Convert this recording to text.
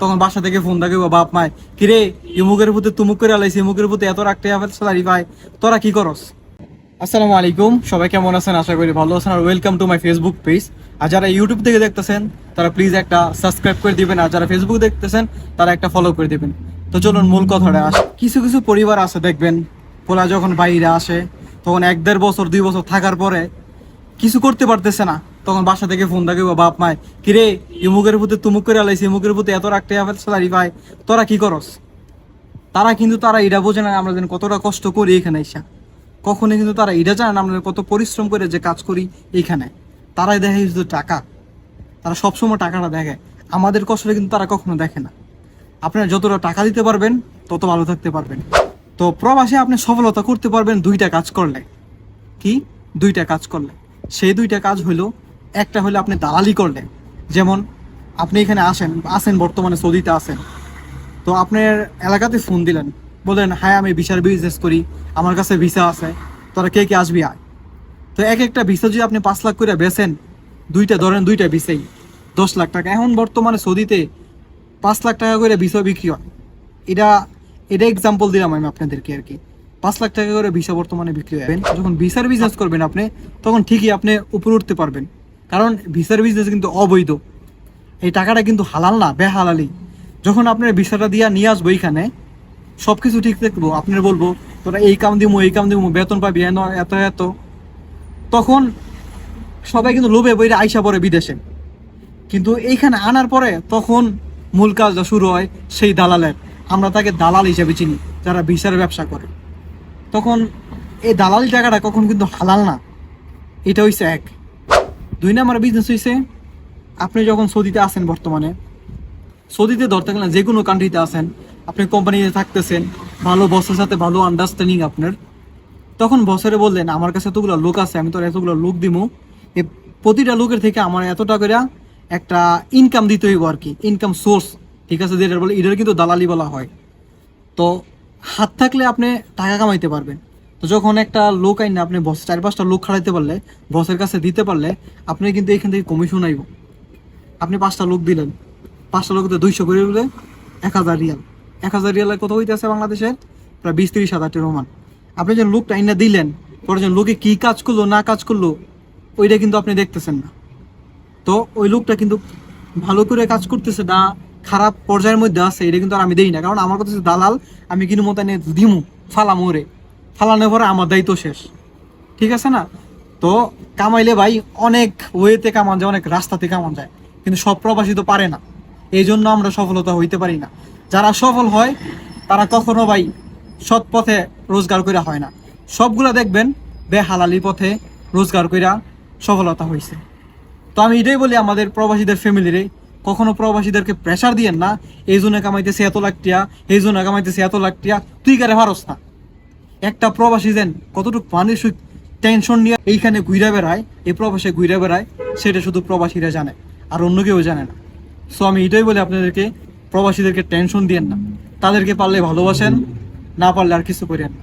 তখন বাসা থেকে ফোন থাকে বাপ মায়, কিরে, ইমুকের প্রতি তুমুক করে আলাইছি, ইমুকের প্রতি এত রাখতে হবে স্যালারি পায় তোরা কি করস? আসসালামু আলাইকুম, সবাই কেমন আছেন? আশা করি ভালো আছেন, আর welcome to my Facebook page আর যারা ইউটিউব থেকে দেখতেছেন, তারা প্লিজ একটা সাবস্ক্রাইব করে দিবেন, আর যারা ফেসবুক দেখতেছেন, তারা একটা ফলো করে দিবেন। তো চলুন, মূল কথাটা আসে কিছু কিছু পরিবার আছে, দেখবেন, পোলা যখন বাইরে আসে, তখন এক দেড় বছর, দুই বছর থাকার পরে কিছু করতে পারতেছে না। তখন বাসা থেকে ফোন থাকে বাপ মায় কিরে ইমুকের প্রতি তুমুক করে আলাইছি ইমুকের প্রতি এত রাখতে স্যালারি পায়, তোরা কি করস? তারা কিন্তু তারা এটা বোঝে না, আমরা যেন কতটা কষ্ট করি এখানে এসে। কখনো কিন্তু তারা এটা জানে না, আমরা কত পরিশ্রম করে যে কাজ করি এইখানে তারাই দেখে শুধু টাকা। তারা সবসময় টাকাটা দেখে। আমাদের কষ্টটা কিন্তু তারা কখনো দেখে না। আপনারা যতটা টাকা দিতে পারবেন, তত ভালো থাকতে পারবেন। তো প্রবাসে আপনি সফলতা করতে পারবেন দুইটা কাজ করলে। কি? দুইটা কাজ করলে। সেই দুইটা কাজ হলো একটা হলো আপনি দালালি করলেন। যেমন আপনি এখানে আসেন আসেন বর্তমানে সৌদিতে আসেন। তো আপনার এলাকাতে ফোন দিলেন, বললেন হ্যাঁ আমি ভিসার বিজনেস করি, আমার কাছে ভিসা আছে, তোরা কে কে আসবি আয়? তো এক একটা ভিসা যদি আপনি পাঁচ লাখ করে বেছেন দুইটা ধরেন দুইটা ভিসাই, দশ লাখ টাকা। এখন বর্তমানে সৌদিতে পাঁচ লাখ টাকা করে ভিসা বিক্রি হয়। এটা এটা এক্সাম্পল দিলাম আমি আপনাদেরকে আর কি। পাঁচ লাখ টাকা করে ভিসা বর্তমানে বিক্রি হয়। যখন ভিসার বিজনেস করবেন আপনি, তখন ঠিকই আপনি উপরে উঠতে পারবেন। কারণ ভিসার বিজনেস কিন্তু অবৈধ। এই টাকাটা কিন্তু হালাল না, বেহালালি। যখন আপনার ভিসাটা দিয়া নিয়ে আসব এইখানে সব কিছু ঠিক থাকব। আপনার বলব, তোরা এই কাম দিমু, এই কাম দিমু, বেতন পাবি, এন, এত এত। তখন সবাই কিন্তু লোভে বইরে আইসা পড়ে বিদেশে। কিন্তু এইখানে আনার পরে তখন মূল কাজটা শুরু হয় সেই দালালের। আমরা তাকে দালাল হিসেবে চিনি, যারা ভিসার ব্যবসা করে। তখন এই দালালি টাকাটা কখন কিন্তু হালাল না। এটা হইছে এক। দুই নাম্বার বিজনেস হয়েছে আপনি যখন সৌদিতে আছেন বর্তমানে, সৌদিতে ধরতে গেলে যে কোনো কান্ট্রিতে আছেন, আপনি কোম্পানিতে থাকতেছেন, ভালো বসের সাথে ভালো আন্ডারস্ট্যান্ডিং আপনার, তখন বসেরে বললেন, আমার কাছে এতগুলো লোক আছে, আমি তোর এতগুলো লোক দিমু। এ প্রতিটা লোকের থেকে আমার এতটা করে একটা ইনকাম দিতে হইব আর কি ইনকাম সোর্স ঠিক আছে যেটা বলে, এটার কিন্তু দালালি বলা হয়। তো হাত থাকলে আপনি টাকা কামাইতে পারবেন। তো যখন একটা লোক আইন আপনি বস চার পাঁচটা লোক খাড়াইতে পারলে বসের কাছে দিতে পারলে, আপনি কিন্তু এখান থেকে কমিশন আইব। আপনি পাঁচটা লোক দিলেন। পাঁচটা লোকতে দুইশো করে দিলে এক হাজার রিয়াল। এক হাজার রিয়ালের কত হইতেছে বাংলাদেশের? প্রায় বিশ তিরিশ হাজার টাকা রোমান আপনি যখন লোকটা আইনা দিলেন, পরে যখন লোকে কী কাজ করল, না কাজ করল, ওইটা কিন্তু আপনি দেখতেছেন না। তো ওই লোকটা কিন্তু ভালো করে কাজ করতেছে না, খারাপ পর্যায়ের মধ্যে আছে, এটা কিন্তু আর আমি দেই না। কারণ আমার কথা দালাল, আমি কিন্তু মতো এনে দিমু ফালা মোরে ফালানোর পরে আমার দায়িত্ব শেষ। ঠিক আছে না? তো কামাইলে ভাই অনেক ওয়েতে কামান যায়, অনেক রাস্তাতে কামান যায়, কিন্তু সব প্রবাসী তো পারে না। এই জন্য আমরা সফলতা হইতে পারি না। যারা সফল হয়, তারা কখনো ভাই সৎ পথে রোজগার কইরা হয় না। সবগুলা দেখবেন বেহালালি পথে রোজগার কইরা সফলতা হয়েছে তো আমি এটাই বলি, আমাদের প্রবাসীদের ফ্যামিলিরে কখনো প্রবাসীদেরকে প্রেশার দিয়েন না, এই জন্য কামাইতেছে এত লাখ টিয়া, এই জন্য কামাইতেছে এত লাখ টিয়া, তুই কারে পারস না? একটা প্রবাসী দেন কতটুকু পানির টেনশন নিয়ে এইখানে ঘুরে বেড়ায়, এই প্রবাসে ঘুরে বেড়ায়, সেটা শুধু প্রবাসীরা জানে, আর অন্য কেউ জানে না। সো আমি এটাই বলি আপনাদেরকে, প্রবাসীদেরকে টেনশন দিয়েন না। তাদেরকে পারলে ভালোবাসেন, না পারলে আর কিছু করেন না।